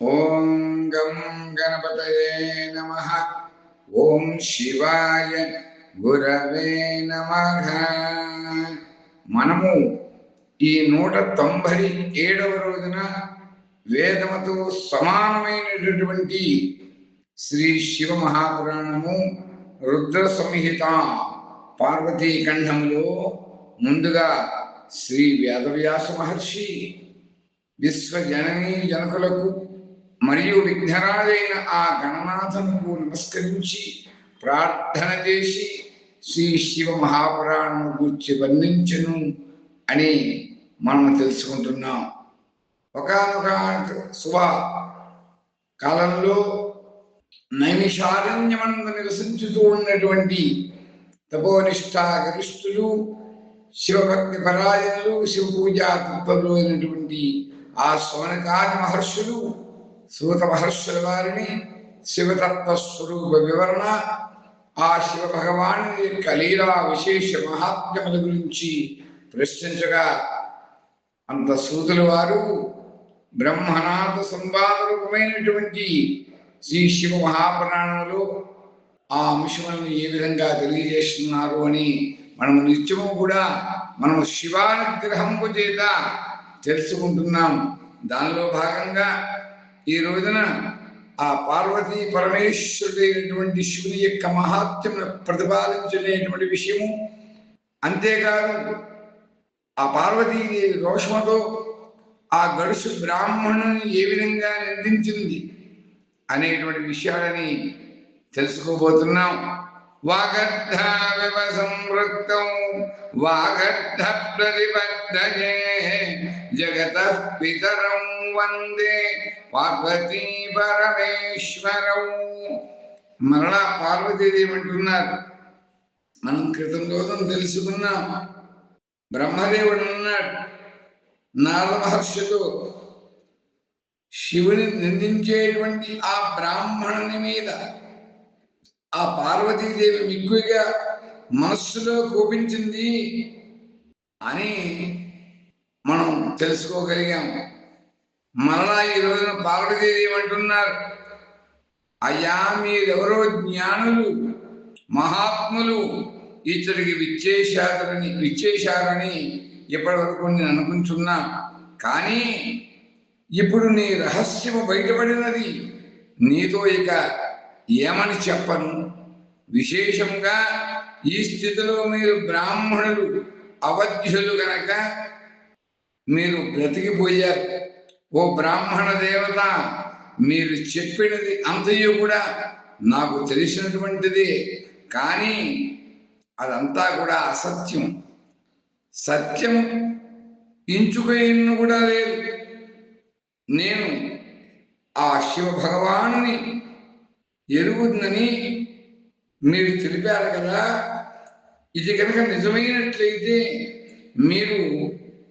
ఓం గం గణపతయే నమ. ఓం శివాయ గురవే నమ. మనము ఈ నూట తొంభై ఏడవ రోజున వేదముతో సమానమైనటువంటి శ్రీ శివ మహాపురాణము రుద్ర సంహిత పార్వతీ ఖండములో ముందుగా శ్రీ వేదవ్యాస మహర్షి విశ్వజననీ జనకులకు మరియు విఘ్నరాజైన ఆ గణనాథముకు నమస్కరించి ప్రార్థన చేసి శ్రీ శివ మహాపురాణం గురించి వర్ణించను అని మనం తెలుసుకుంటున్నాం. ఒకనొక శుభ కాలంలో నైమిషారణ్యమందు నివసించుతూ ఉన్నటువంటి తపోనిష్టాగరిష్ఠులు శివభక్తి పరాయణులు శివ పూజా తత్పరులు అయినటువంటి ఆ సోనకాది మహర్షులు సూత మహర్షుల వారిని శివతత్వ స్వరూప వివరణ ఆ శివ భగవాను యొక్క లీలా విశేష మహాత్మ్యముల గురించి ప్రశ్నించగా అంత సూతుల వారు బ్రహ్మనాథ సంవాద రూపమైనటువంటి శ్రీ శివ మహాపురాణంలో ఆ అంశములను ఏ విధంగా తెలియజేస్తున్నారు అని మనము నిత్యము కూడా మనము గ్రహంపు చేత తెలుసుకుంటున్నాం. దానిలో భాగంగా ఈ రోజున ఆ పార్వతీ పరమేశ్వరుడైనటువంటి శివుని యొక్క మహాత్మ్యం ప్రతిపాదించలేటువంటి విషయము. అంతేకాదు ఆ పార్వతీదేవి రోషముతో ఆ గడుసు బ్రాహ్మణుని ఏ విధంగా నిందించింది అనేటువంటి విషయాలని తెలుసుకోబోతున్నాం. వాగర్ధావివ సంవృత్తం వాగర్ధ ప్రతిపద్దయే జగత పితరం వందే. పార్వతీ పరమేశ్వరం. మరలా పార్వతీదేవి అంటున్నారు. మనం క్రితం రోజున తెలుసుకున్నాం. బ్రహ్మదేవుడు అన్నాడు నారద మహర్షులు శివుని నిందించేటువంటి ఆ బ్రాహ్మణుని మీద ఆ పార్వతీదేవి మిగ్గుగా మనస్సులో కోపించింది అని మనం తెలుసుకోగలిగాం. మరలా ఈ రోజున పార్వతీదేవి అంటున్నారు అయ్యా మీరెవరో జ్ఞానులు మహాత్ములు ఇతడికి విచ్చేశారని విచ్చేశారని ఇప్పటి వరకు నేను అనుకుంటున్నా. కానీ ఇప్పుడు నీ రహస్యము బయటపడినది. నీతో ఇక ఏమని చెప్పను? విశేషంగా ఈ స్థితిలో మీరు బ్రాహ్మణులు అవధ్యులు గనక మీరు బ్రతికిపోయారు. ఓ బ్రాహ్మణ దేవత మీరు చెప్పినది అంతయు కూడా నాకు తెలిసినటువంటిది. కానీ అదంతా కూడా అసత్యం. సత్యం ఇంచుకైన కూడా లేదు. నేను ఆ శివ భగవానుని ఎరుగుతుందని మీరు తెలిపారు కదా. ఇది కనుక నిజమైనట్లయితే మీరు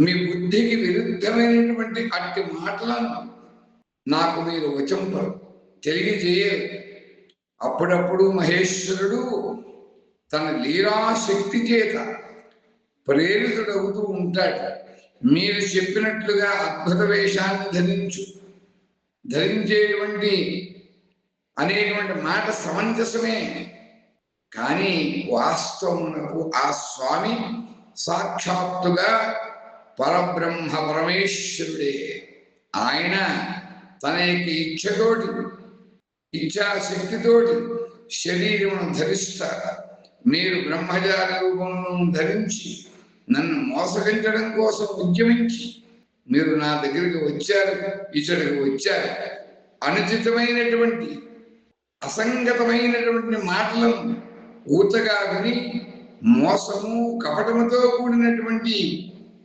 మీ బుద్ధికి విరుద్ధమైనటువంటి అట్టి మాటలను నాకు మీరు వచంపరు తెలియజేయరు. అప్పుడప్పుడు మహేశ్వరుడు తన లీలాశక్తి చేత ప్రేరితుడవుతూ ఉంటాడు. మీరు చెప్పినట్లుగా అద్భుత వేషాన్ని ధరించు ధరించేటువంటి అనేటువంటి మాట సమంజసమే. కానీ వాస్తవమునకు ఆ స్వామి సాక్షాత్తుగా పరబ్రహ్మ పరమేశ్వరుడే. ఆయన తన యొక్క ఇచ్ఛతోటి ఇచ్ఛాశక్తితోటి శరీరమును ధరిస్తారు. మీరు బ్రహ్మచారి రూపమును ధరించి నన్ను మోసగించడం కోసం ఉద్యమించి మీరు నా దగ్గరికి వచ్చారు ఇచ్చడికి వచ్చారు. అనుచితమైనటువంటి అసంగతమైనటువంటి మాటలను ఊతగా విని మోసము కపటముతో కూడినటువంటి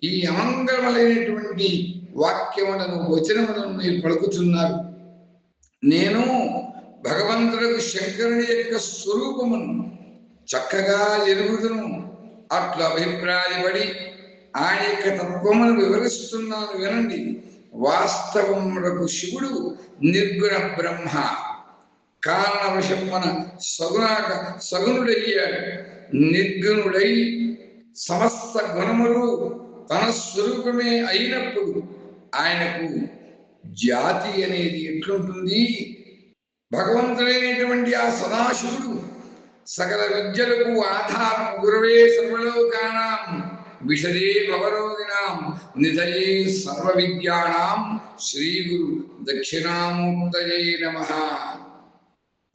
ఈ అమంగళములైనటువంటి వాక్యములను వచనములను మీరు పలుకుతున్నారు. నేను భగవంతుడు శంకరుని యొక్క స్వరూపమును చక్కగా ఎరుగుదును. అట్లా అభిప్రాయపడి ఆయన యొక్క తత్వమును వివరిస్తున్నాను వినండి. వాస్తవములకు శివుడు నిర్గుణ బ్రహ్మ. కారణవశమ్మన సగుణాక సగుణుడయ్యాడు. నిర్గుణుడై సమస్త గుణములు తన స్వరూపమే అయినప్పుడు ఆయనకు జాతి అనేది ఎట్లుంటుంది? భగవంతుడైనటువంటి ఆ సదాశివుడు సకల విద్యలకు ఆధారం గురవే సర్వలోకానాం విషదే భవరోగిణాం నిధయే సర్వ విద్యాణం శ్రీ గురు దక్షిణామూర్తయే నమ.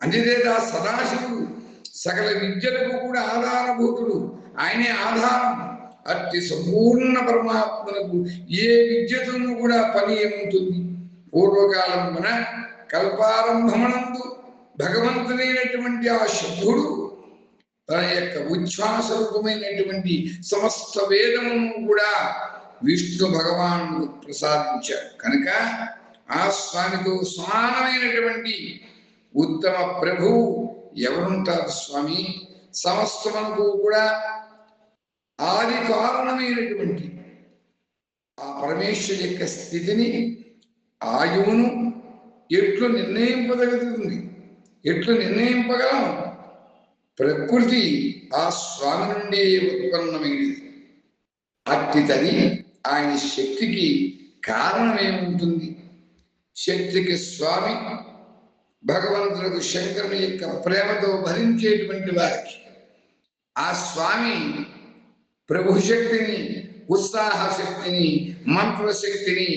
అంతేదా సదాశివుడు సకల విద్యలకు కూడా ఆధారభూతుడు. ఆయనే ఆధారం. అతి సంపూర్ణ పరమాత్మలకు ఏ విద్యతను కూడా పని ఏముంటుంది? పూర్వకాలం మన కల్పారంభమనందు భగవంతుడైనటువంటి ఆ శుద్ధుడు తన యొక్క ఉచ్ఛ్వాస రూపమైనటువంటి సమస్త వేదమును కూడా విష్ణు భగవానుడు ప్రసాదించాడు. కనుక ఆ స్వామితో సమానమైనటువంటి ఉత్తమ ప్రభువు ఎవరుంటారు స్వామి? సమస్తమునకు కూడా ఆది కారణమైనటువంటి ఆ పరమేశ్వరు యొక్క స్థితిని ఆయువును ఎట్లు నిర్ణయింపదగుతుంది ఎట్లు నిర్ణయింపగలం? ప్రకృతి ఆ స్వామి నుండి ఉత్పన్నమైనది. అట్టితని ఆయన శక్తికి కారణమేముంటుంది శక్తికి స్వామి భగవంతులకు శంకరుని యొక్క ప్రేమతో భరించేటువంటి వారికి ఆ స్వామి ప్రభుశక్తిని ఉత్సాహ శక్తిని మంత్ర శక్తిని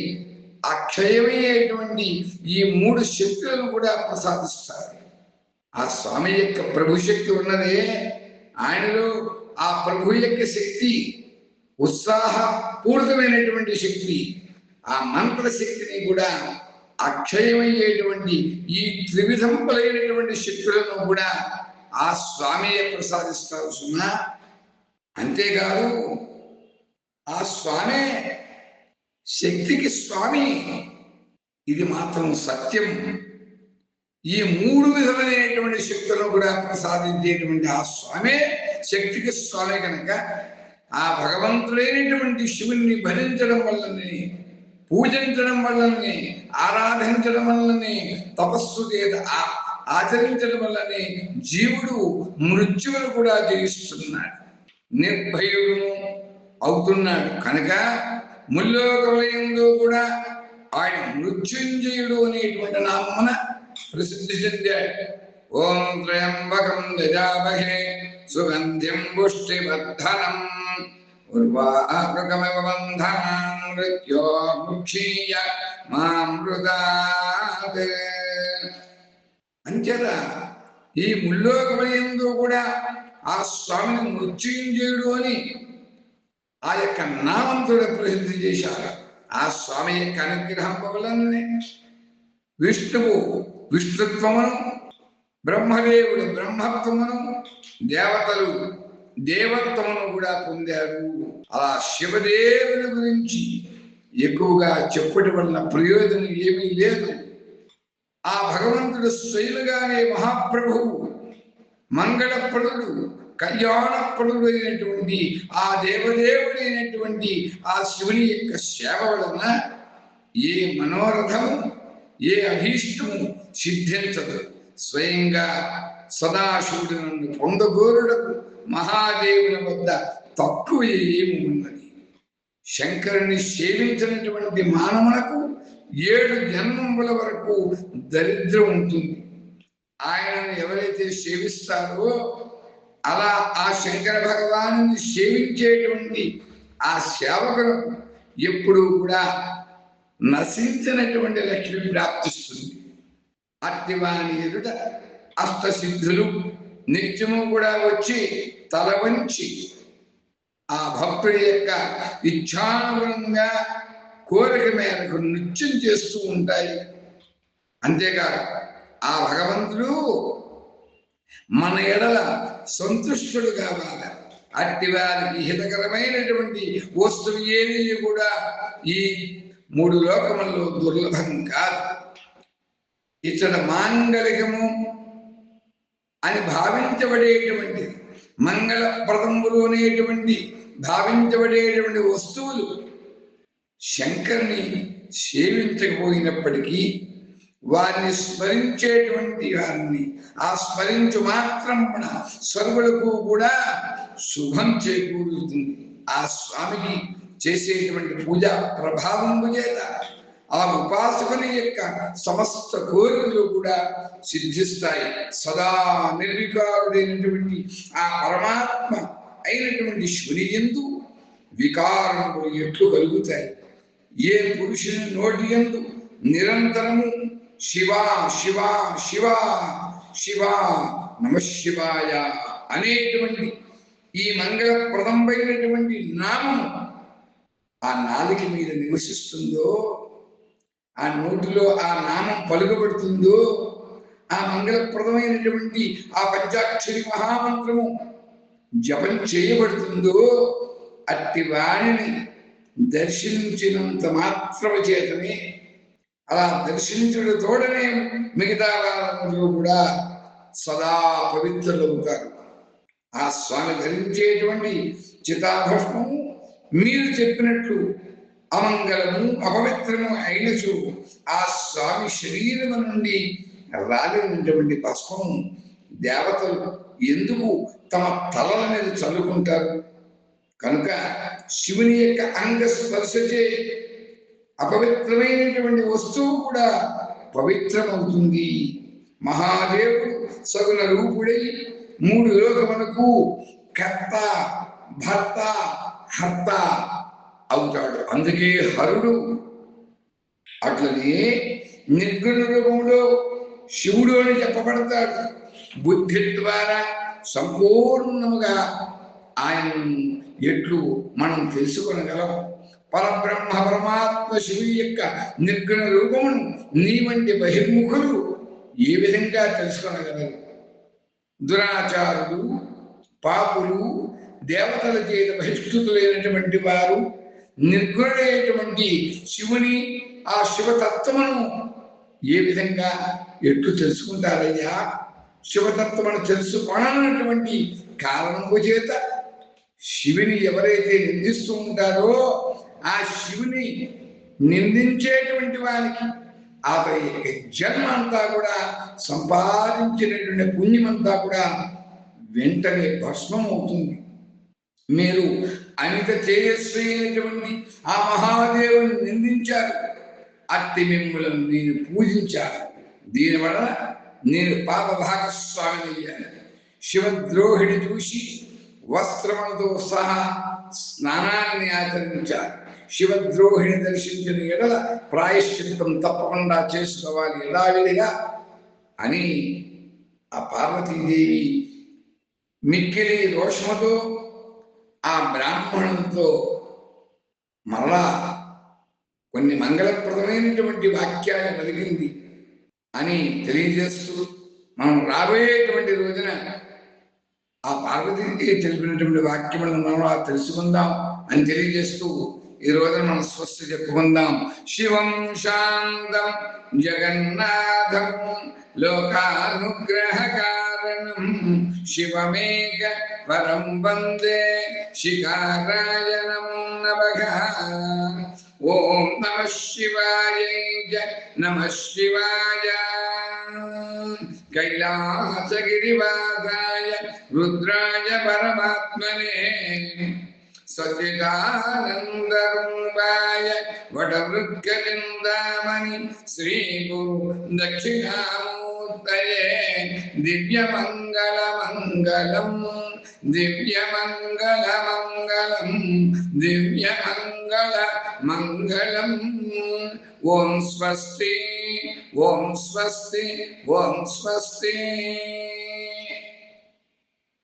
అక్షయమయ్యేటువంటి ఈ మూడు శక్తులను కూడా ప్రసాదిస్తారు. ఆ స్వామి యొక్క ప్రభు శక్తి ఉన్నదే ఆయనలో ఆ ప్రభు యొక్క శక్తి ఉత్సాహ పూరితమైనటువంటి శక్తి ఆ మంత్ర శక్తిని కూడా అక్షయమయ్యేటువంటి ఈ త్రివిధంపలైనటువంటి శక్తులను కూడా ఆ స్వామియే ప్రసాదిస్తారు సుమా అంతేకాదు ఆ స్వామే శక్తికి స్వామి. ఇది మాత్రం సత్యం. ఈ మూడు విధమైనటువంటి శక్తులను కూడా ప్రసాదించేటువంటి ఆ స్వామే శక్తికి స్వామి కనుక ఆ భగవంతుడైనటువంటి శివుణ్ణి భరించడం వల్లనే పూజించడం వల్లనే ఆరాధించడం వల్లనే తపస్సు చేత ఆచరించడం వల్లనే జీవుడు మృత్యువును కూడా జయిస్తున్నాడు. నిర్భయుడు అవుతున్నాడు. కనుక ముల్లోకలయంలో కూడా ఆయన మృత్యుంజయుడు అనేటువంటి నామమున ప్రసిద్ధి చెందాడు. ఓం త్రయంబకం యజామహే సుగంధ్యం పుష్టివర్ధనం ఉర్వారుకమివ బంధనాన్ మృత్యో ముక్షీయ మామృతాత్ అంచేత ఈ ముల్లోకమయందు కూడా ఆ స్వామిని మృత్యుంజయుడు అని ఆ యొక్క నామంతుడు ప్రసిద్ధి చేశారు. ఆ స్వామి యొక్క అనుగ్రహం వలననే విష్ణువు విష్ణుత్వమును బ్రహ్మదేవుడు బ్రహ్మత్వమును దేవతలు దేవత్వమును కూడా పొందారు. అలా శివదేవుని గురించి ఎక్కువగా చెప్పుటి వలన ప్రయోజనం ఏమీ లేదు. ఆ భగవంతుడు స్వయులుగానే మహాప్రభువు మంగళప్రదుడు కళ్యాణప్రదుడు అయినటువంటి ఆ దేవదేవుడైనటువంటి ఆ శివుని యొక్క సేవ వలన ఏ మనోరథము ఏ అభీష్టము సిద్ధించదు. స్వయంగా సదాశివుడు నన్ను పొందగోరుడకు మహాదేవుని వద్ద తక్కువ ఏమి ఉన్నది శంకరుని సేవించినటువంటి మానవులకు ఏడు జన్మముల వరకు దరిద్రం ఉంటుంది. ఆయనను ఎవరైతే సేవిస్తారో అలా ఆ శంకర భగవాను సేవించేటువంటి ఆ సేవకులకు ఎప్పుడూ కూడా నశించినటువంటి లక్ష్మి ప్రాప్తిస్తుంది. అట్టివాని ఎదుట అష్టసిద్ధులు నిత్యము కూడా వచ్చి తల వంచి ఆ భక్తుడి యొక్క ఇచ్ఛానుగుణంగా కోరిక మేరకు నృత్యం చేస్తూ ఉంటాయి. అంతేకాదు ఆ భగవంతుడు మన ఎడల సంతుష్టుడు కావాలి. అట్టి వారికి హితకరమైనటువంటి వస్తువు ఏమీ కూడా ఈ మూడు లోకముల్లో దుర్లభం కాదు. ఇతడ మాంగళికము అని భావించబడేటువంటి మంగళప్రదములు అనేటువంటి భావించబడేటువంటి వస్తువులు శంకర్ని సేవించకపోయినప్పటికీ వారిని స్మరించేటువంటి వారిని ఆ స్మరించు మాత్రం మన సర్వులకు కూడా శుభం చేకూరుతుంది. ఆ స్వామికి చేసేటువంటి పూజా ప్రభావం చేత ఆ ఉపాసకుని యొక్క సమస్త కోరికలు కూడా సిద్ధిస్తాయి. సదా నిర్వికారుడైనటువంటి ఆ పరమాత్మ అయినటువంటి శివుని ఎందు వికారములు ఎట్లు కలుగుతాయి. ఏ పురుషుని నోటి ఎందు నిరంతరము శివ శివ శివ శివ నమ శివాయ అనేటువంటి ఈ మంగళప్రదంపైనటువంటి నామము ఆ నాలుక మీద నివసిస్తుందో ఆ నోటిలో ఆ నామం పలుకబడుతుందో ఆ మంగళప్రదమైనటువంటి ఆ పంచాక్షరి మహామంత్రము జపం చేయబడుతుందో అట్టి వాణిని దర్శించినంత మాత్రము చేతనే అలా దర్శించడం తోడనే మిగతా వాళ్ళందరూ కూడా సదా పవిత్రులవుతారు. ఆ స్వామి ధరించేటువంటి చితాభస్మము మీరు చెప్పినట్లు అమంగళము అపవిత్రము అయినచు ఆ స్వామి శరీరము నుండి రాలినటువంటి భస్మం దేవతలు ఎందుకు తమ తలల మీద చల్లుకుంటారు? కనుక శివుని యొక్క అంగ స్పర్శచే అపవిత్రమైనటువంటి వస్తువు కూడా పవిత్రమవుతుంది. మహాదేవుడు సగుణ రూపుడై మూడు లోకములకు కర్త భర్త హర్త అవుతాడు. అందుకే హరుడు అట్లనే నిర్గుణ రూపంలో శివుడు అని చెప్పబడతాడు. బుద్ధి ద్వారా సంపూర్ణముగా ఆయన ఎట్లు మనం తెలుసుకొనగలం. పరబ్రహ్మ పరమాత్మ శివు యొక్క నిర్గుణ రూపమును నీ వంటి బహిర్ముఖులు ఏ విధంగా తెలుసుకొనగలరు? దురాచారులు పాపులు దేవతల చేత బహిష్కృతులైనటువంటి వారు నిర్గుణుడైనటువంటి శివుని ఆ శివతత్వమును ఏ విధంగా ఎట్లు తెలుసుకుంటారయ్యా? శివతత్వమును తెలుసుకోనటువంటి కారణము చేత శివుని ఎవరైతే నిందిస్తూ ఉంటారో ఆ శివుని నిందించేటువంటి వారికి అతని జన్మ అంతా కూడా సంపాదించినటువంటి పుణ్యమంతా కూడా వెంటనే భస్మం అవుతుంది మీరు అనిత అయినటువంటి ఆ మహాదేవుని నిందించారు. అట్టి మిమ్మలను నేను పూజించాను దీనివల్ల నేను పాప భాగస్వామిని అయ్యాను. శివద్రోహిణి చూసి వస్త్రములతో సహా స్నానాన్ని ఆచరించారు. శివద్రోహిణి దర్శించిన ఎడల ప్రాయశ్చిత్తం తప్పకుండా చేసుకోవాలి. యథావిధిగా అని ఆ పార్వతీదేవి మిక్కిలి రోషముతో ఆ బ్రాహ్మణంతో మరలా కొన్ని మంగళప్రదమైనటువంటి వాక్యాలు కలిగింది అని తెలియజేస్తూ మనం రాబోయేటువంటి రోజున ఆ పార్వతీకి తెలిపినటువంటి వాక్యములను మనం అలా తెలుసుకుందాం అని తెలియజేస్తూ ఈ రోజున మనం స్వస్తి చెప్పుకుందాం. శివం శాంతం జగన్నాథం లోకానుగ్రహ కారణం शिवमेक वरं वंदे शिखाराय नमो। नमः ॐ नमः शिवाय नमः शिवाय। कैलासगिरिवासाय रुद्राय परमात्मने। सचिदानन्दरूपाय वटवृत्कलिन्दामणि श्रीगुरु दक्षिणामू మూర్తయే దివ్యమంగళమంగళం దివ్యమంగళమంగళం దివ్యమంగళ మంగళం ఓం స్వస్తి ఓం స్వస్తి ఓం స్వస్తి.